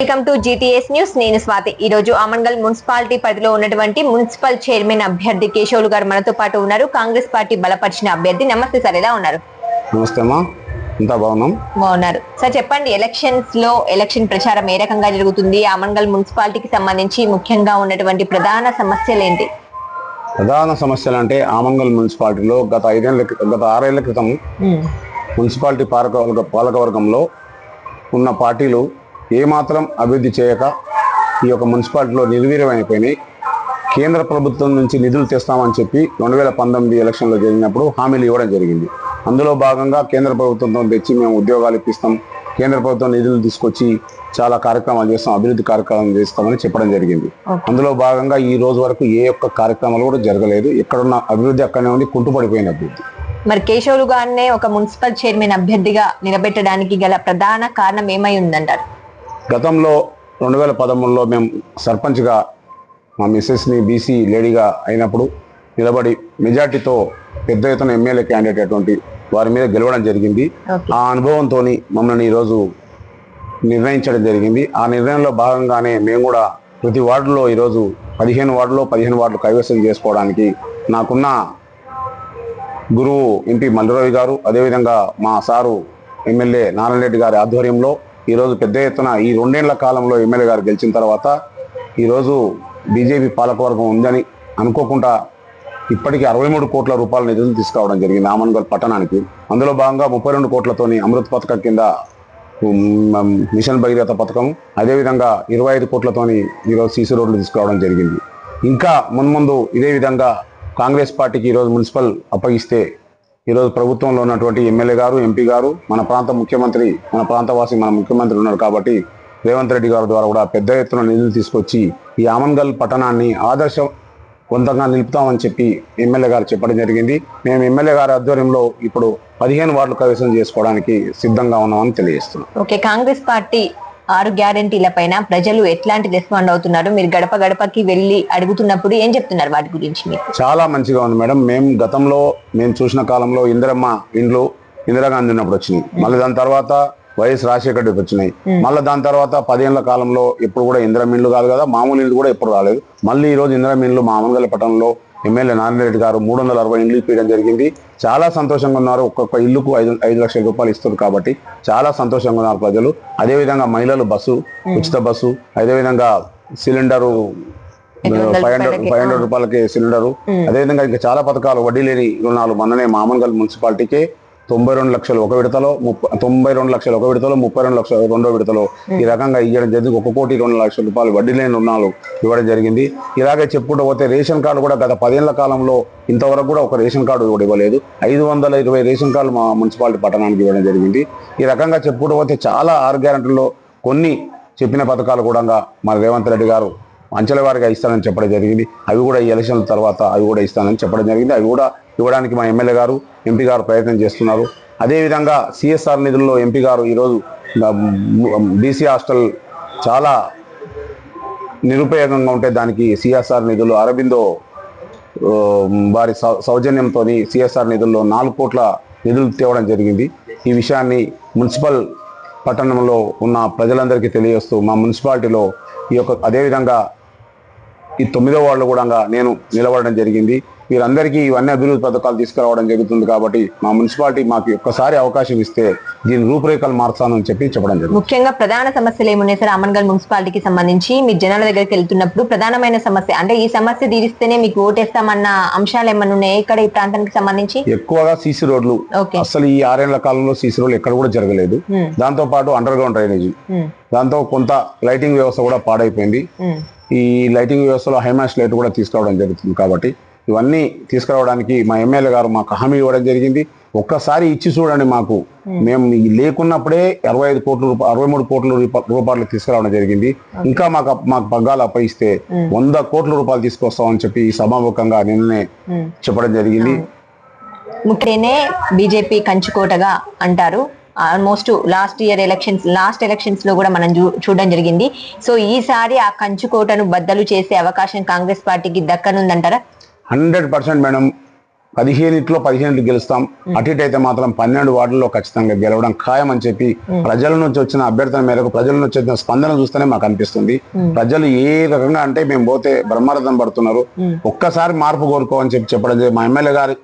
Welcome to GTS news. నేను స్వాతి. ఈ రోజు ఆమన్గల్ మున్సిపాలిటీ పరిధిలో ఉన్నటువంటి మున్సిపల్ చైర్మన్ అభ్యర్థి కేశవులు గారు మనతో పాటు ఉన్నారు. కాంగ్రెస్ పార్టీ బలపరిచిన అభ్యర్థి. నమస్తే సార్ ఎలా ఉన్నారు? నమస్తే అమ్మా. అంతా బాగున్నాం. బాగున్నారు. సార్ చెప్పండి ఎలక్షన్స్లో ఎలక్షన్ ప్రచారం ఏ రకంగా జరుగుతుంది? ఆమన్గల్ మున్సిపాలిటీకి సంబంధించి ముఖ్యంగా ఉన్నటువంటి ప్రధాన సమస్యలు ఏంటి? ప్రధాన సమస్యలు అంటే ఆమంగల్ మున్సిపాలిటీలో గత ఐదేళ్ళ గత ఆరేళ్ళ క్రితం మున్సిపాలిటీ పాలక పాలకవర్గంలో ఉన్న పార్టీలు ఏమాత్రం అభివృద్ధి చేయక ఈ యొక్క మున్సిపాలిటీలో నిర్వీర్యమైపోయినాయి కేంద్ర ప్రభుత్వం నుంచి నిధులు తెస్తామని చెప్పి రెండు వేల పంతొమ్మిది ఎలక్షన్లో జరిగినప్పుడు హామీలు ఇవ్వడం జరిగింది. అందులో భాగంగా కేంద్ర ప్రభుత్వంతో తెచ్చి మేము ఉద్యోగాలు ఇప్పిస్తాం. కేంద్ర ప్రభుత్వం నిధులు తీసుకొచ్చి చాలా కార్యక్రమాలు చేస్తాం అభివృద్ధి కార్యక్రమాలు చేస్తామని చెప్పడం జరిగింది. అందులో భాగంగా ఈ రోజు వరకు ఏ ఒక్క కార్యక్రమాలు కూడా జరగలేదు. ఎక్కడున్న అభివృద్ధి అక్కడనే ఉంది కుంటుపడిపోయిన అభివృద్ధి. మరి కేశవులు గారినే ఒక మున్సిపల్ చైర్మన్ అభ్యర్థిగా నిలబెట్టడానికి గల ప్రధాన కారణం ఏమై ఉందంటారు? గతంలో రెండు వేల పదమూడులో మేము సర్పంచ్గా మా మిస్సెస్ని బీసీ లేడీగా అయినప్పుడు నిలబడి మెజార్టీతో పెద్ద ఎత్తున ఎమ్మెల్యే క్యాండిడేట్ అటువంటి వారి మీద గెలవడం జరిగింది. ఆ అనుభవంతో మమ్మల్ని ఈరోజు నిర్ణయించడం జరిగింది. ఆ నిర్ణయంలో భాగంగానే మేము కూడా ప్రతి వార్డులో ఈరోజు పదిహేను వార్డులో పదిహేను వార్డులు కైవసం చేసుకోవడానికి నాకున్న గురువు ఎంపీ మల్లిరావు గారు అదేవిధంగా మా సారు ఎమ్మెల్యే నారాయణ రెడ్డి గారి ఆధ్వర్యంలో ఈరోజు పెద్ద ఎత్తున ఈ రెండేళ్ళ కాలంలో ఎమ్మెల్యే గారు గెలిచిన తర్వాత ఈరోజు బీజేపీ పాలకవర్గం ఉందని అనుకోకుండా ఇప్పటికీ అరవై మూడు కోట్ల రూపాయల నిధులు తీసుకురావడం జరిగింది ఆమన్గల్ పట్టణానికి. అందులో భాగంగా ముప్పై రెండు కోట్లతోని అమృత్ పథకం కింద మిషన్ భగీరథ పథకం అదేవిధంగా ఇరవై ఐదు కోట్లతోని ఈరోజు సీసీ రోడ్లు తీసుకురావడం జరిగింది. ఇంకా మున్ముందు ఇదే విధంగా కాంగ్రెస్ పార్టీకి ఈరోజు మున్సిపల్ అప్పగిస్తే ఈరోజు ప్రభుత్వంలో ఉన్నటువంటి ఎమ్మెల్యే గారు ఎంపీ గారు మన ప్రాంత ముఖ్యమంత్రి మన ప్రాంతవాసి మన ముఖ్యమంత్రి ఉన్నారు కాబట్టి రేవంత్ రెడ్డి గారి ద్వారా కూడా పెద్ద ఎత్తున నిధులు తీసుకొచ్చి ఈ ఆమన్గల్ పట్టణాన్ని ఆదర్శవంతంగా నిలుపుతామని చెప్పి ఎమ్మెల్యే గారు చెప్పడం జరిగింది. మేము ఎమ్మెల్యే గారి ఆధ్వర్యంలో ఇప్పుడు పదిహేను వార్డులు కవేశం చేసుకోవడానికి సిద్ధంగా ఉన్నామని తెలియజేస్తున్నాం. ఓకే కాంగ్రెస్ పార్టీ ఆరు గ్యారంటీల పైన ప్రజలు ఎట్లాంటి రెస్పాండ్ అవుతున్నారు? మీరు గడప గడపకి వెళ్ళి అడుగుతున్నప్పుడు ఏం చెప్తున్నారు వాటి గురించి మీరు? చాలా మంచిగా ఉంది మేడం. మేము గతంలో మేము చూసిన కాలంలో ఇందిరమ్మ ఇండ్లు ఇందిరాగాంధీ ఉన్నప్పుడు వచ్చినాయి. మళ్ళీ దాని తర్వాత వైఎస్ రాజశేఖర్ రెడ్డికి వచ్చినాయి. మళ్ళీ దాని తర్వాత పదేళ్ళ కాలంలో ఎప్పుడు కూడా ఇందిరమ్మ ఇండ్లు కాదు కదా మామూలు ఇండ్లు కూడా ఎప్పుడు రాలేదు. మళ్ళీ ఈ రోజు ఇందిరమ్మ ఇండ్లు మా అమనగల పట్టణంలో ఎమ్మెల్యే నారాయణ రెడ్డి గారు మూడు వందల అరవై ఇండ్లు ఇప్పించడం జరిగింది. చాలా సంతోషంగా ఉన్నారు. ఒక్కొక్క ఇల్లుకు ఐదు ఐదు లక్షల రూపాయలు ఇస్తారు కాబట్టి చాలా సంతోషంగా ఉన్నారు ప్రజలు. అదేవిధంగా మహిళలు బస్సు ఉచిత బస్సు అదేవిధంగా cylinder five hundred five hundred రూపాయలకి సిలిండరు. అదేవిధంగా ఇంకా చాలా పథకాలు వడ్డీ లేని రుణాలు మొన్ననే మామన్గల్ మున్సిపాలిటీకి తొంభై రెండు లక్షలు ఒక విడతలో ముప్పై తొంభై రెండు లక్షలు ఒక విడతలో ముప్పై రెండు లక్షలు రెండో విడతలో. ఈ రకంగా ఇవ్వడం జరిగింది. ఒక కోటి రెండు లక్షల రూపాయలు వడ్డీ లేని రుణాలు ఇవ్వడం జరిగింది. ఇలాగే చెప్పుకుంటూ పోతే రేషన్ కార్డు కూడా గత పదేళ్ళ కాలంలో ఇంతవరకు కూడా ఒక రేషన్ కార్డు కూడా ఇవ్వలేదు. ఐదు వందల ఇరవై రేషన్ కార్డులు మా మున్సిపాలిటీ పట్టణానికి ఇవ్వడం జరిగింది. ఈ రకంగా చెప్పుకుంటూ పోతే చాలా ఆరు గ్యారంటీల్లో కొన్ని చెప్పిన పథకాలు కూడా మా రేవంత్ రెడ్డి గారు అంచెల వారిగా ఇస్తానని చెప్పడం జరిగింది. అవి కూడా ఈ ఎలక్షన్ల తర్వాత అవి కూడా ఇస్తానని చెప్పడం జరిగింది. అవి కూడా ఇవ్వడానికి మా ఎమ్మెల్యే గారు ఎంపీ గారు ప్రయత్నం చేస్తున్నారు. అదేవిధంగా సిఎస్ఆర్ నిధుల్లో ఎంపీ గారు ఈరోజు బీసీ హాస్టల్ చాలా నిరుపయోగంగా ఉంటే దానికి సిఎస్ఆర్ నిధులు అరబిందో వారి సౌ- సౌజన్యంతో సిఎస్ఆర్ నిధుల్లో నాలుగు కోట్ల నిధులు తేవడం జరిగింది. ఈ విషయాన్ని మున్సిపల్ పట్టణంలో ఉన్న ప్రజలందరికీ తెలియజేస్తూ మా మున్సిపాలిటీలో ఈ యొక్క అదేవిధంగా ఈ తొమ్మిదో వార్డులో కూడా నేను నిలబడడం జరిగింది. వీరందరికీ ఇవన్నీ అభివృద్ధి పథకాలు తీసుకురావడం జరుగుతుంది కాబట్టి మా మున్సిపాలిటీ మాకు ఒక్కసారి అవకాశం ఇస్తే దీని రూపురేఖలు మార్చాలని చెప్పి చెప్పడం జరిగింది. ముఖ్యంగా ప్రధాన సమస్యలు ఏమున్నాయి సార్? అమన్గల్ మున్సిపాలిటీకి సంబంధించి మీరు జనాల దగ్గరికి వెళ్తున్నప్పుడు ప్రధానమైన సమస్య అంటే ఈ సమస్య తీరిస్తేనే మీకు ఓటేస్తామన్న అంశాలు ఏమన్నా ఉన్నాయి ఇక్కడ ఈ ప్రాంతానికి సంబంధించి? ఎక్కువగా సీసీ రోడ్లు అసలు ఈ ఆరేళ్ళ కాలంలో సీసీ రోడ్లు ఎక్కడ కూడా జరగలేదు. దాంతో పాటు అండర్ గ్రౌండ్ డ్రైనేజీ దాంతో కొంత లైటింగ్ వ్యవస్థ కూడా పాడైపోయింది. ఈ లైటింగ్ వ్యవస్థలో హైమాస్ లైట్ కూడా తీసుకురావడం జరుగుతుంది కాబట్టి ఇవన్నీ తీసుకురావడానికి మా ఎమ్మెల్యే గారు మాకు హామీ ఇవ్వడం జరిగింది. ఒక్కసారి ఇచ్చి చూడండి మాకు. మేము ఈ లేకున్నప్పుడే అరవై ఐదు కోట్ల రూపాయలు అరవై మూడు కోట్ల రూపా- రూపాయలు తీసుకురావడం జరిగింది. ఇంకా మాకు మాకు పగ్గాలు అప్పయిస్తే వంద కోట్ల రూపాయలు తీసుకొస్తామని చెప్పి ఈ సభాముఖంగా నిన్ననే ఉమ్. చెప్పడం జరిగింది. ముఖ్యనే బీజేపీ కంచుకోటగా అంటారు. Almost last year elections last ఎలక్షన్స్లో కూడా మనం చూడడం జరిగింది. సో ఈసారి ఆ కంచుకోటను బద్దలు చేసే అవకాశం కాంగ్రెస్ పార్టీకి దక్కనుందంటారా? హండ్రెడ్ పర్సెంట్ మేడం పదిహేనిట్లో పదిహేను గెలుస్తాం. అటు ఇటు అయితే మాత్రం పన్నెండు వార్డుల్లో ఖచ్చితంగా గెలవడం ఖాయం అని చెప్పి ప్రజల నుంచి వచ్చిన అభ్యర్థన మేరకు ప్రజల నుంచి వచ్చిన స్పందన చూస్తేనే మాకు అనిపిస్తుంది. ప్రజలు ఏ రకంగా అంటే మేము పోతే బ్రహ్మరథం పడుతున్నారు. ఒక్కసారి మార్పు కోరుకోమని చెప్పి చెప్పడం జరిగింది. మా ఎమ్మెల్యే గారి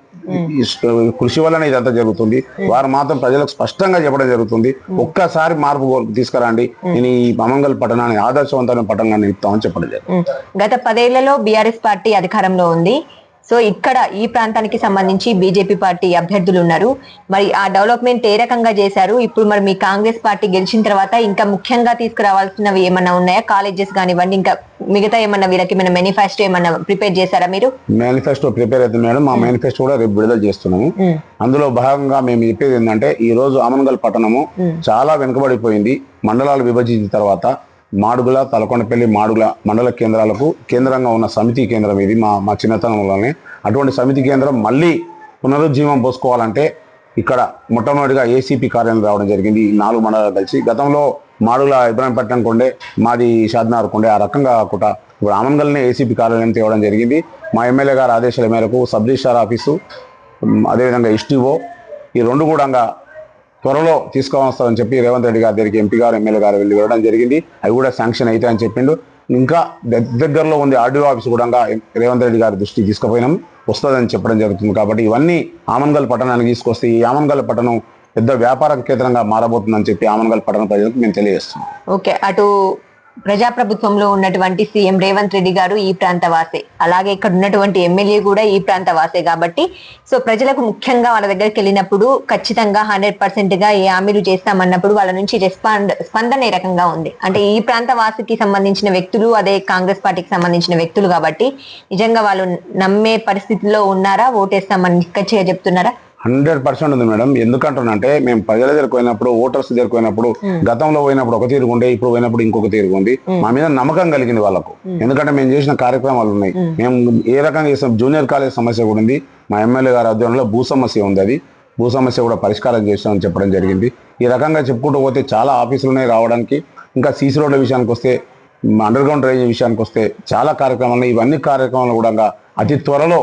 కృషి వల్లనే ఇదంతా జరుగుతుంది. వారు మాత్రం ప్రజలకు స్పష్టంగా చెప్పడం జరుగుతుంది. ఒక్కసారి మార్పు కోరు- తీసుకురండి. నేను ఈ అమంగల్ పట్టణాన్ని ఆదర్శవంతమైన పట్టణాన్ని ఇస్తామని చెప్పడం జరిగింది. గత పదేళ్ళలో బీఆర్ఎస్ పార్టీ అధికారంలో ఉంది. సో ఇక్కడ ఈ ప్రాంతానికి సంబంధించి బీజేపీ పార్టీ అభ్యర్థులు ఉన్నారు. మరి ఆ డెవలప్మెంట్ ఏ రకంగా చేశారు? ఇప్పుడు మరి మీ కాంగ్రెస్ పార్టీ గెలిచిన తర్వాత ఇంకా ముఖ్యంగా తీసుకురావాల్సినవి ఏమన్నా ఉన్నాయా? కాలేజెస్ కానివ్వండి ఇంకా మిగతా ఏమన్నా వీళ్ళకి ఏమైనా మేనిఫెస్టో ఏమన్నా ప్రిపేర్ చేశారా మీరు? మేనిఫెస్టో ప్రిపేర్ అవుతుంది మేడం మా మేనిఫెస్టో కూడా రేపు విడుదల చేస్తున్నాము. ఉమ్. అందులో భాగంగా మేము చెప్పేది ఏంటంటే ఈ రోజు ఆమన్గల్ పట్టణము చాలా వెనుకబడిపోయింది. మండలాలు విభజించిన తర్వాత మాడుగుల తలకొండపల్లి మాడుగుల మండల కేంద్రాలకు కేంద్రంగా ఉన్న సమితి కేంద్రం ఇది మా మా చిన్నతనంలోనే. అటువంటి సమితి కేంద్రం మళ్ళీ పునరుజ్జీవం పోసుకోవాలంటే ఇక్కడ మొట్టమొదటిగా ఏసీపీ కార్యాలయం రావడం జరిగింది. ఈ నాలుగు మండలాలు కలిసి గతంలో మాడుగుల ఇబ్రాహీంపట్నం కొండే మాది షాద్నార్ కొండే ఆ రకంగా కాకుండా ఇప్పుడు ఆమన్గల్నే ఏసీపీ కార్యాలయం తేవడం జరిగింది. మా ఎమ్మెల్యే గారి ఆదేశాల మేరకు సబ్ రిజిస్టార్ ఆఫీసు అదేవిధంగా ఎస్టీఓ ఈ రెండు కూడా త్వరలో తీసుకువస్తామని చెప్పి రేవంత్ రెడ్డి గారి దగ్గరికి ఎంపీ గారు ఎమ్మెల్యే గారు వెళ్ళి వెళ్ళడం జరిగింది. అవి కూడా శాంక్షన్ అవుతాయని అని చెప్పిండు. ఇంకా దగ్గరలో ఉంది ఆర్డీఓ ఆఫీస్ కూడా రేవంత్ రెడ్డి గారి దృష్టికి తీసుకుపోయినాం. వస్తుందని చెప్పడం జరుగుతుంది కాబట్టి ఇవన్నీ ఆమన్గల్ పట్టణానికి తీసుకొస్తే ఈ ఆమన్గల్ పట్టణం పెద్ద వ్యాపార కేంద్రంగా మారబోతుందని చెప్పి ఆమన్గల్ పట్టణ ప్రజలకు మేము తెలియజేస్తున్నాం. ఓకే. అటు ప్రజాప్రభుత్వంలో ఉన్నటువంటి సీఎం రేవంత్ రెడ్డి గారు ఈ ప్రాంత వాసే. అలాగే ఇక్కడ ఉన్నటువంటి ఎమ్మెల్యే కూడా ఈ ప్రాంత వాసే కాబట్టి. సో ప్రజలకు ముఖ్యంగా వాళ్ళ దగ్గరికి వెళ్ళినప్పుడు ఖచ్చితంగా హండ్రెడ్ పర్సెంట్గా ఏ హామీలు చేస్తామన్నప్పుడు వాళ్ళ నుంచి రెస్పాండ్ స్పందన ఏ రకంగా ఉంది? అంటే ఈ ప్రాంత వాసికి సంబంధించిన వ్యక్తులు అదే కాంగ్రెస్ పార్టీకి సంబంధించిన వ్యక్తులు కాబట్టి నిజంగా వాళ్ళు నమ్మే పరిస్థితిలో ఉన్నారా? ఓటేస్తామని నిక్కచ్చిగా చెప్తున్నారా? హండ్రెడ్ పర్సెంట్ ఉంది మేడం. ఎందుకంటున్నంటే మేము ప్రజల దగ్గరకు పోయినప్పుడు ఓటర్స్ దగ్గరకు పోయినప్పుడు గతంలో పోయినప్పుడు ఒక తీరుగు ఉండే ఇప్పుడు పోయినప్పుడు ఇంకొక తీరుగు ఉంది. మా మీద నమ్మకం కలిగింది వాళ్ళకు. ఎందుకంటే మేము చేసిన కార్యక్రమాలు ఉన్నాయి. మేము. ఏ రకంగా చేసాం జూనియర్ కాలేజ్ సమస్య కూడా ఉంది. మా ఎమ్మెల్యే గారి ఆధ్వర్యంలో భూ సమస్య ఉంది అది. భూ సమస్య కూడా పరిష్కారం చేస్తామని చెప్పడం జరిగింది. ఈ రకంగా చెప్పుకుంటూ పోతే చాలా ఆఫీసులు ఉన్నాయి రావడానికి. ఇంకా సీసీ రోడ్ల విషయానికి వస్తే అండర్ గ్రౌండ్ డ్రైనేజ్ విషయానికి వస్తే చాలా కార్యక్రమాలు ఉన్నాయి. ఇవన్నీ కార్యక్రమాలు కూడా అతి త్వరలో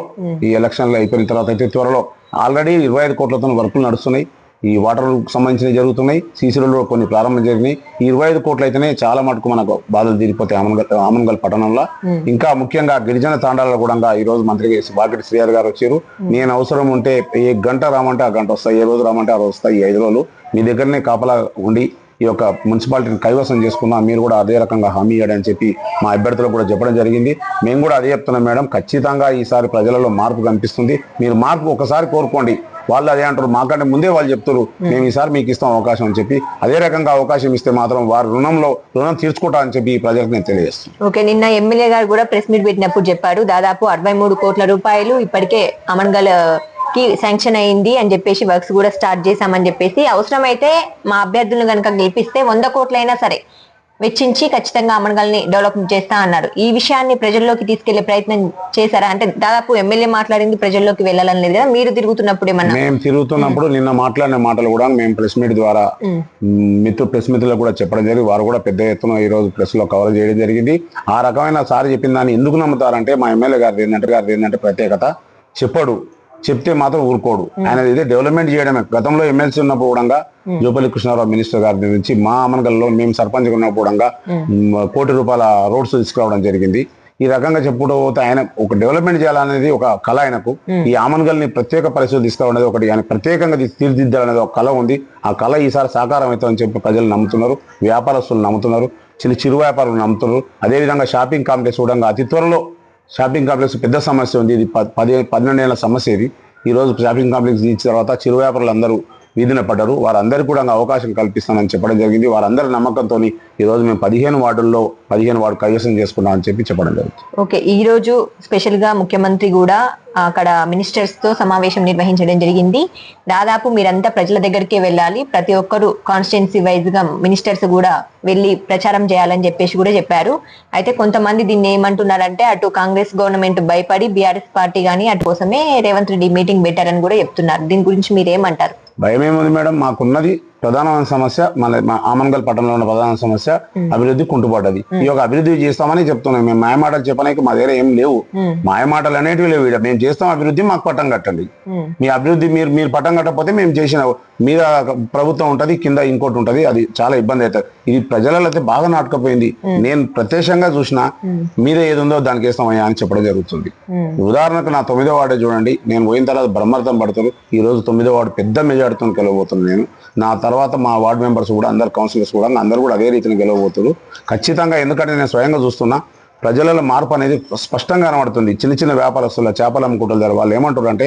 ఈ ఎలక్షన్లు అయిపోయిన తర్వాత అతి త్వరలో ఆల్రెడీ ఇరవై ఐదు కోట్లతో వర్కులు నడుస్తున్నాయి. ఈ వాటర్ సంబంధించినవి జరుగుతున్నాయి. సీసీ రోడ్లు కొన్ని ప్రారంభం జరిగినాయి. ఈ ఇరవై ఐదు కోట్లు అయితేనే చాలా మటుకు మనకు బాధలు తీరిపోతాయి ఆమన్గల్ ఆమన్గల్ పట్టణంలో. ఇంకా ముఖ్యంగా గిరిజన తాండాలలో కూడా ఈ రోజు మంత్రి వాకిటి శ్రీహర్ గారు వచ్చారు. నేను అవసరం ఉంటే ఏ గంట రామంటే ఆ గంట వస్తాయి ఏ రోజు రామంటే ఆ రోజు వస్తాయి ఈ ఐదు రోజులు మీ దగ్గరనే కాపలా ఉండి ఈ యొక్క మున్సిపాలిటీని కైవసం చేసుకున్నా మీరు కూడా అదే రకంగా హామీ ఇవ్వడని చెప్పి మా అభ్యర్థులకు కూడా చెప్పడం జరిగింది. మేము కూడా అదే చెప్తున్నాం మేడం ఖచ్చితంగా ఈసారి ప్రజలలో మార్పు కనిపిస్తుంది. మీరు మార్పు ఒకసారి కోరుకోండి. వాళ్ళు అదే అంటారు మాకంటే ముందే వాళ్ళు చెప్తారు మేము ఈసారి మీకు ఇస్తాం అవకాశం అని చెప్పి. అదే రకంగా అవకాశం ఇస్తే మాత్రం వారి రుణంలో రుణం తీర్చుకుంటా అని చెప్పి ప్రజలకు నేను తెలియజేస్తాను ఓకే నిన్న ఎమ్మెల్యే గారు కూడా ప్రెస్ మీట్ పెట్టినప్పుడు చెప్పాడు దాదాపు అరవై మూడు కోట్ల రూపాయలు ఇప్పటికే అమన్గల్ కి శాంక్షన్ అయింది అని చెప్పేసి వర్క్స్ కూడా స్టార్ట్ చేశామని చెప్పేసి అవసరమైతే మా అభ్యర్థులను కనుక గెలిపిస్తే వంద కోట్లైనా సరే వెచ్చించి ఖచ్చితంగా అమన్గల్ని డెవలప్ చేస్తా అన్నారు. ఈ విషయాన్ని ప్రజల్లోకి తీసుకెళ్ళే ప్రయత్నం చేశారా? అంటే దాదాపు ఎమ్మెల్యే మాట్లాడింది ప్రజల్లోకి వెళ్ళాలని లేదు కదా? మీరు తిరుగుతున్నప్పుడు ఏమన్నా? మేము తిరుగుతున్నప్పుడు నిన్న మాట్లాడిన మాటలు కూడా మేము ప్రెస్ మీట్ ద్వారా మిత్రు ప్రెస్ మిత్రులకు కూడా చెప్పడం జరిగింది. వారు కూడా పెద్ద ఎత్తున ఈ రోజు ప్రెస్లో కవర్ చేయడం జరిగింది. ఆ రకమైన సార్ చెప్పిన దాన్ని ఎందుకు నమ్ముతారంటే మా ఎమ్మెల్యే గారు ఏంటంటే గారు ఏంటంటే ప్రత్యేకత. చెప్పడు. చెప్తే మాత్రం ఊరుకోడు. ఆయన ఇది డెవలప్మెంట్ చేయడమే. గతంలో ఎమ్మెల్సీ ఉన్నప్పుడు కూడా జోపల్లి కృష్ణారావు మినిస్టర్ గారి నుంచి మా అమనగల్లో మేము సర్పంచ్ ఉన్నప్పుడు కూడా కోటి రూపాయల రోడ్స్ తీసుకురావడం జరిగింది. ఈ రకంగా చెప్పుకుంటూ పోతే ఆయన ఒక డెవలప్మెంట్ చేయాలనేది ఒక కళ ఆయనకు. ఈ ఆమన్గల్ని ప్రత్యేక పరిస్థితులు తీసుకురావడం ఒకటి ఆయన ప్రత్యేకంగా తీర్చిదిద్దాలనేది ఒక కళ ఉంది. ఆ కళ ఈసారి సాకారం అవుతుందని చెప్పి ప్రజలు నమ్ముతున్నారు వ్యాపారస్తులు నమ్ముతున్నారు చిన్న చిరు వ్యాపారులు నమ్ముతున్నారు. అదేవిధంగా షాపింగ్ కాంప్లెక్స్ కూడా అతి త్వరలో షాపింగ్ కాంప్లెక్స్ పెద్ద సమస్య ఉంది. ఇది పది పన్నెండు ఏళ్ళ సమస్య ఇది. ఈ రోజు షాపింగ్ కాంప్లెక్స్ ఇచ్చిన తర్వాత చిరు వ్యాపారులు అందరూ వీధిన పడ్డారు. వారందరికీ కూడా అవకాశం కల్పిస్తానని చెప్పడం జరిగింది. వారందరి నమ్మకంతో ఈరోజు మేము పదిహేను వార్డుల్లో పదిహేను వార్డు కైవసం చేసుకున్నామని చెప్పి చెప్పడం జరిగింది ఓకే. ఈరోజు స్పెషల్గా ముఖ్యమంత్రి కూడా అక్కడ మినిస్టర్స్తో సమావేశం నిర్వహించడం జరిగింది. దాదాపు మీరంతా ప్రజల దగ్గరికే వెళ్ళాలి. ప్రతి ఒక్కరు కాన్స్టిట్యున్సీ వైజ్గా మినిస్టర్స్ కూడా వెళ్ళి ప్రచారం చేయాలని చెప్పేసి కూడా చెప్పారు. అయితే కొంతమంది దీన్ని ఏమంటున్నారంటే అటు కాంగ్రెస్ గవర్నమెంట్ భయపడి బీఆర్ఎస్ పార్టీ కానీ అటు కోసమే రేవంత్ రెడ్డి మీటింగ్ పెట్టారని కూడా చెప్తున్నారు. దీని గురించి మీరు ఏమంటారు భయం ఏముంది మేడం? మాకున్నది ప్రధానమైన సమస్య మన ఆమన్గల్ పట్టణంలో ఉన్న ప్రధాన సమస్య అభివృద్ధి కుంటుపడ్డది ఈ యొక్క అభివృద్ధి చేస్తామని చెప్తున్నాం. మేము మాయమాటలు చెప్పడానికి మా దగ్గర ఏం లేవు. మాయమాటలు అనేటివి లేవు ఈడ. మేము చేస్తాం అభివృద్ధి మాకు పట్టం కట్టండి. మీ అభివృద్ధి మీరు మీరు పట్టం కట్టకపోతే మేము చేసిన మీద ప్రభుత్వం ఉంటది కింద ఇంకోటి ఉంటది. అది చాలా ఇబ్బంది అవుతుంది. ఇది ప్రజలలో అయితే బాగా నాటకపోయింది. నేను ప్రత్యక్షంగా చూసిన మీద ఏది ఉందో దానికి వేస్తామయ్యా అని చెప్పడం జరుగుతుంది. ఉదాహరణకు నా తొమ్మిదో వార్డే చూడండి. నేను పోయిన తర్వాత బ్రహ్మర్థం పడతారు ఈ రోజు తొమ్మిదో వార్డు పెద్ద మెజార్టీతో గెలవబోతున్నాను నేను. నా తర్వాత మా వార్డు మెంబర్స్ కూడా అందరు కౌన్సిలర్స్ కూడా అందరు కూడా అదే రీతిని గెలవబోతున్నారు ఖచ్చితంగా ఎందుకంటే నేను స్వయంగా చూస్తున్నా ప్రజలలో మార్పు అనేది స్పష్టంగా కనబడుతుంది. చిన్న చిన్న వ్యాపారస్తుల చేపలు అమ్ముకుంటారు వాళ్ళు ఏమంటారు అంటే.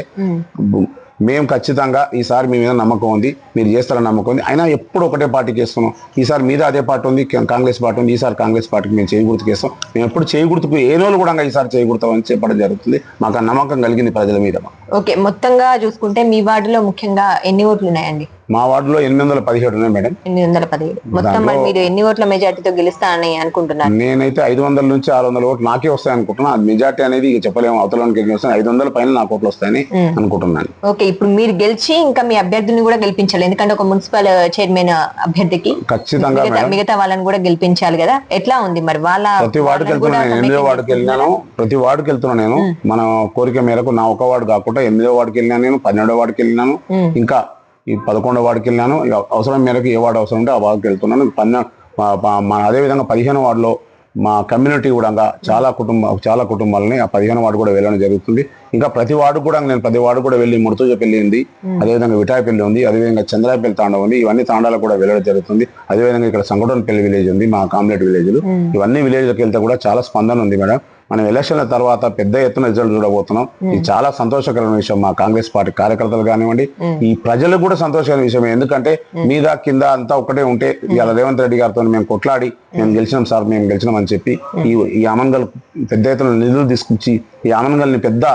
మేము. ఖచ్చితంగా ఈసారి మీ మీద నమ్మకం ఉంది మీరు చేస్తారని నమ్మకం ఉంది. అయినా ఎప్పుడు ఒకటే పార్టీకి వేస్తున్నాం ఈసారి మీద అదే పార్టీ ఉంది కాంగ్రెస్ పార్టీ ఉంది ఈసారి కాంగ్రెస్ పార్టీకి మేము చేయి గుర్తుకు వేస్తాం మేము ఎప్పుడు చేయి గుర్తుకు ఏ రోజు కూడా ఈసారి చేయి గుర్తామని చెప్పడం జరుగుతుంది. మాకు ఆ నమ్మకం కలిగింది ప్రజల మీద ఓకే మొత్తంగా చూసుకుంటే మీ వార్డులో ముఖ్యంగా ఎన్ని ఓట్లు ఉన్నాయండి? మా వార్డులో ఎనిమిది వందల పదిహేడు ఉన్నాయి మేడం. ఎనిమిది వందల పదిహేడు. మొత్తం మరి మీరు ఎన్ని ఓట్ల మెజార్టీతో గెలుస్తానని అనుకుంటున్నారు? నేనైతే ఐదు వందల నుంచి ఆరు వందల ఓట్లు నాకే వస్తాయి అనుకుంటున్నా అది మెజార్టీ అనేది ఇక చెప్పలేము. అవతలకి వస్తాయి ఐదు వందల పైన నాకు ఓట్లు వస్తాయని. అనుకుంటున్నాను. ఓకే ఇప్పుడు మీరు గెలిచి ఇంకా మీ అభ్యర్థుల్ని కూడా గెలిపించాలి. ఎందుకంటే ఒక మున్సిపల్ చైర్మన్ అభ్యర్థికి ఖచ్చితంగా మిగతా వాళ్ళని కూడా గెలిపించాలి కదా? ఎట్లా ఉంది మరి వాళ్ళ ప్రతి వార్డుకి వెళ్తున్నాను. నేను ఎనిమిదో వార్డుకి వెళ్ళినాను. ప్రతి వార్డుకి వెళ్తున్నాను నేను. మన కోరిక మేరకు నా ఒక వార్డు కాకుండా ఎనిమిదో వార్డుకి వెళ్ళినాను నేను పన్నెండో వార్డుకి వెళ్ళినాను. ఇంకా ఈ పదకొండో వార్డుకి వెళ్ళినాను. అవసరం మేరకు ఏ వార్డు అవసరం ఉంటే ఆ వార్డుకి వెళ్తున్నాను. పన్నె మా- మా- మా అదే విధంగా పదిహేను వార్డులో మా కమ్యూనిటీ కూడా చాలా కుటుంబ చాలా కుటుంబాలని ఆ పదిహేను వార్డు కూడా వెళ్ళడం జరుగుతుంది. ఇంకా ప్రతి వార్డు కూడా నేను ప్రతి వార్డు కూడా వెళ్ళి ముడుతూజ పెళ్ళి ఉంది అదేవిధంగా విటాయపల్లి ఉంది. అదేవిధంగా చంద్రాయపల్లి తాండ ఉంది. ఇవన్నీ తాండాలకు కూడా వెళ్ళడం జరుగుతుంది. అదేవిధంగా ఇక్కడ సంగటంపల్లి విలేజ్ ఉంది మా కామ్లెట్ విలేజ్లు. ఇవన్నీ విలేజ్లకు వెళ్తే కూడా చాలా స్పందన ఉంది మేడం. మనం ఎలక్షన్ల తర్వాత పెద్ద ఎత్తున రిజల్ట్ చూడబోతున్నాం. ఇది చాలా సంతోషకరమైన విషయం మా కాంగ్రెస్ పార్టీ కార్యకర్తలు కానివ్వండి. ఈ ప్రజలకు కూడా సంతోషకరమైన విషయం ఎందుకంటే మీద కింద అంతా ఒకటే ఉంటే ఇవాళ రేవంత్ రెడ్డి గారితో మేము కొట్లాడి మేము. గెలిచినాం సార్ మేము గెలిచినాం అని చెప్పి ఈ ఈ అమన్గల్ పెద్ద ఎత్తున నిధులు తీసుకొచ్చి ఈ అమన్గల్ని పెద్ద.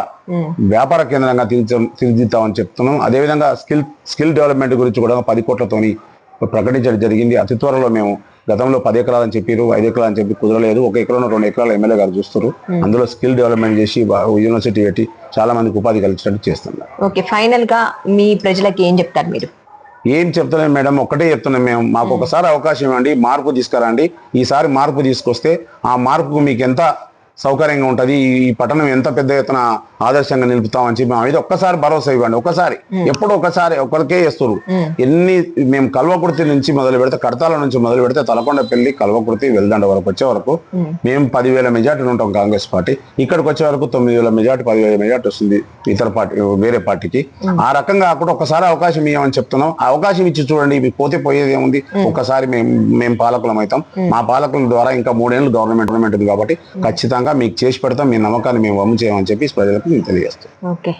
వ్యాపార కేంద్రంగా తీర్చ తీర్చిద్దామని చెప్తున్నాం. అదేవిధంగా స్కిల్ స్కిల్ డెవలప్మెంట్ గురించి కూడా పది కోట్లతోని ప్రకటించడం జరిగింది. అతి త్వరలో మేము గతంలో పది ఎకరాలని చెప్పారు ఐదు ఎకరాలని చెప్పి కుదరలేదు. ఒక ఎకరం రెండు ఎకరాలు ఎమ్మెల్యే గారు చూస్తారు అందులో స్కిల్ డెవలప్మెంట్ చేసి యూనివర్సిటీ పెట్టి చాలా మందికి ఉపాధి కలిగేటట్టు చేస్తున్నారు. ఓకే ఫైనల్గా మీ ప్రజలకి ఏం చెప్తారు మీరు? ఏం చెప్తున్నాం మేడం ఒకటే చెప్తున్నాం మేము. మాకు ఒకసారి అవకాశం ఇవ్వండి మార్పు తీసుకురండి. ఈసారి మార్పు తీసుకొస్తే ఆ మార్పుకు మీకు ఎంత సౌకర్యంగా ఉంటది. ఈ పట్టణం ఎంత పెద్ద ఎత్తున ఆదర్శంగా నిలుపుతామని చెప్పి మా మీద ఒక్కసారి భరోసా ఇవ్వండి. ఒకసారి ఎప్పుడు ఒకసారి ఒకరికే చేస్తారు ఎన్ని మేము కల్వకుర్తి నుంచి మొదలు పెడితే కడతాల నుంచి మొదలు పెడితే తలకొండ పెళ్ళి కల్వకుర్తి వెల్దండ వరకు వచ్చే వరకు మేము. పదివేల మెజార్టీ ఉంటాం కాంగ్రెస్ పార్టీ. ఇక్కడికి వచ్చే వరకు తొమ్మిది వేల మెజార్టీ పదివేల మెజార్టీ వస్తుంది ఇతర పార్టీ వేరే పార్టీకి. ఆ రకంగా కాకుండా ఒకసారి అవకాశం ఇవ్వమని చెప్తున్నాం. ఆ అవకాశం ఇచ్చి చూడండి ఇవి పోతే పోయేది ఏముంది? ఒక్కసారి మేము మేము పాలకులం అవుతాం మా పాలకుల ద్వారా ఇంకా మూడేళ్ళు గవర్నమెంట్ గవర్నమెంట్ ఉంది కాబట్టి ఖచ్చితంగా మీకు చేసి పెడతాం మీ నమ్మకాన్ని మేము వమ్ము చేయమని చెప్పి ప్రజలకు మేము తెలియజేస్తాం ఓకే.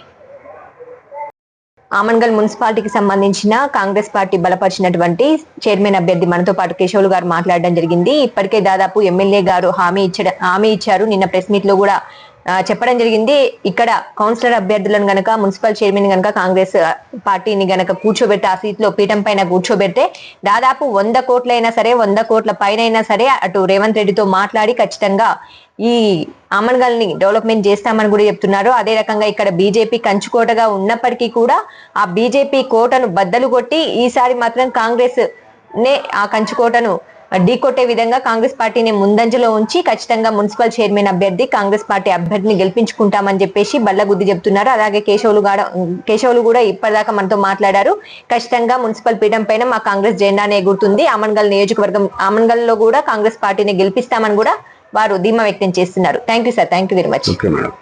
ఆమన్గల్ మున్సిపాలిటీకి సంబంధించిన కాంగ్రెస్ పార్టీ బలపరిచినటువంటి చైర్మన్ అభ్యర్థి మనతో పాటు కేశవులు గారు మాట్లాడడం జరిగింది. ఇప్పటికే దాదాపు ఎమ్మెల్యే గారు హామీ ఇచ్చడ హామీ ఇచ్చారు. నిన్న ప్రెస్ మీట్లో కూడా చెప్పడం జరిగింది. ఇక్కడ కౌన్సిలర్ అభ్యర్థులను గనక మున్సిపల్ చైర్మన్ గనక కాంగ్రెస్ పార్టీని గనక కూర్చోబెట్టి ఆ సీట్లో పీఠం పైన కూర్చోబెడితే దాదాపు వంద కోట్లైనా సరే వంద కోట్ల పైన సరే అటు రేవంత్ రెడ్డితో మాట్లాడి ఖచ్చితంగా ఈ ఆమన్గల్ని డెవలప్మెంట్ చేస్తామని కూడా చెప్తున్నారు. అదే రకంగా ఇక్కడ బీజేపీ కంచుకోటగా ఉన్నప్పటికీ కూడా ఆ బీజేపీ కోటను బద్దలు కొట్టి ఈసారి మాత్రం కాంగ్రెస్ నే ఆ కంచుకోటను ఢీకొట్టే విధంగా కాంగ్రెస్ పార్టీని ముందంజలో ఉంచి ఖచ్చితంగా మున్సిపల్ చైర్మన్ అభ్యర్థి కాంగ్రెస్ పార్టీ అభ్యర్థిని గెలిపించుకుంటామని చెప్పేసి బల్లగుద్ది చెప్తున్నారు. అలాగే కేశవులు గాడ కేశవులు కూడా ఇప్పటిదాకా మనతో మాట్లాడారు. ఖచ్చితంగా మున్సిపల్ పీఠం పైన మా కాంగ్రెస్ జెండానే ఎగురుతుంది. అమన్గల్ నియోజకవర్గం అమన్గల్లో కూడా కాంగ్రెస్ పార్టీని గెలిపిస్తామని కూడా వారు ధీమా వ్యక్తం చేస్తున్నారు. Thank you sir thank you very much okay madam